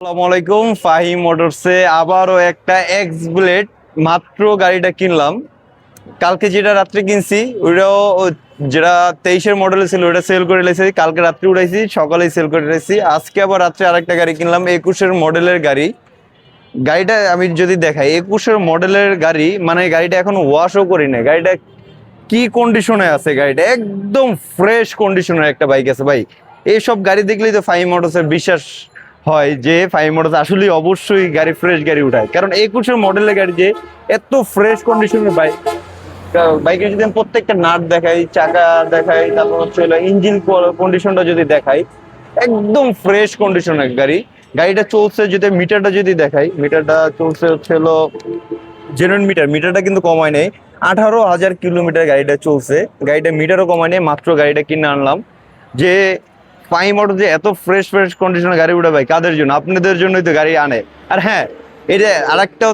আসসালামু আলাইকুম ফাহিম মোটরসে আবারও একটা এক্স বুলেট মাত্র গাড়িটা কিনলাম। কালকে যেটা রাত্রে কিনছি, ওইটাও যেটা তেইশের মডেল ছিল ওটা সেল করে রেখেছি কালকে রাত্রে উঠাইছি, সকালেই সেল করে রেখেছি আজকে আবার রাত্রে আরেকটা গাড়ি কিনলাম, একুশের মডেলের গাড়ি। গাড়িটা আমি যদি দেখাই, একুশের মডেলের গাড়ি মানে গাড়িটা এখন ওয়াশও করি না গাড়িটা কি কন্ডিশনে আছে গাড়িটা? একদম ফ্রেশ কন্ডিশনের একটা বাইক আছে ভাই। এইসব গাড়ি দেখলেই তো ফাইভ মোটরসের বিশ্বাস হয় যে ফাইভ মোটরস আসলে অবশ্যই গাড়ি ফ্রেশ গাড়ি উঠায়। কারণ একুশের মডেলের গাড়ি যে এত ফ্রেশ কন্ডিশনের বাইক বাইকের যদি প্রত্যেকটা নাট দেখাই, চাকা দেখাই, তারপর হচ্ছে ইঞ্জিন কন্ডিশনটা যদি দেখাই, একদম ফ্রেশ কন্ডিশনের গাড়ি। গাড়িটা চলছে যদি, মিটারটা যদি দেখাই, মিটারটা চলছে হচ্ছে হলো জেনুইন মিটার, মিটারটা কিন্তু কমায় নেই। আঠারো হাজার কিলোমিটার গাড়িটা চলছে। গাড়িটা মিটারও কমায় নেই, মাত্র গাড়িটা কিনে আনলাম। যে পাই মোটর যে এত ফ্রেশ ফ্রেশ কন্ডিশনের গাড়ি উঠে ভাই কাদের জন্য? আপনাদের জন্যই তো গাড়ি আনে। আর হ্যাঁ এটা আরেকটা